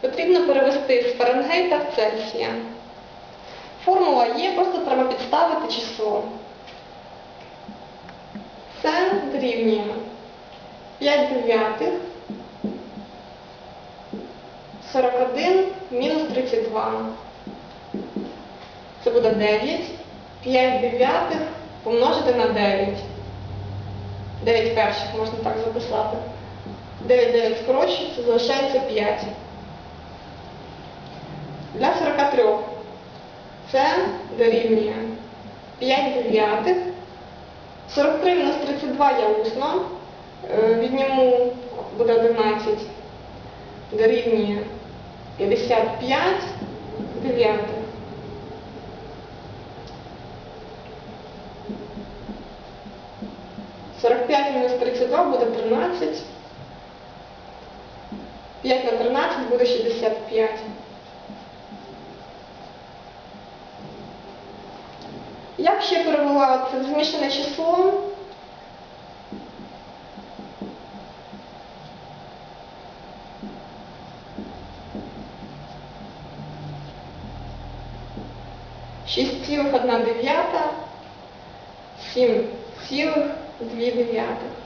Потрібно перевести з Фаренгейта в Цельсія. Формула є, просто треба підставити число. Це дорівнює 5 дев'ятих 41 мінус 32. Це буде 9. 5 дев'ятих помножити на 9. 9 перших можна так записати. 9 9 скорочується, залишається 5. Для 43 це дорівнює 5 дев'ятих. 43 мінус 32 я усно. Е, Відніму буде 11. Дорівнює 55 дев'ятих. Сорок п'ять мінус 32 буде 13. 5 на 13 буде 65. Я ще перевела в змішане число. Шість цілих одна дев'ята, сім цілих дві дев'ятих.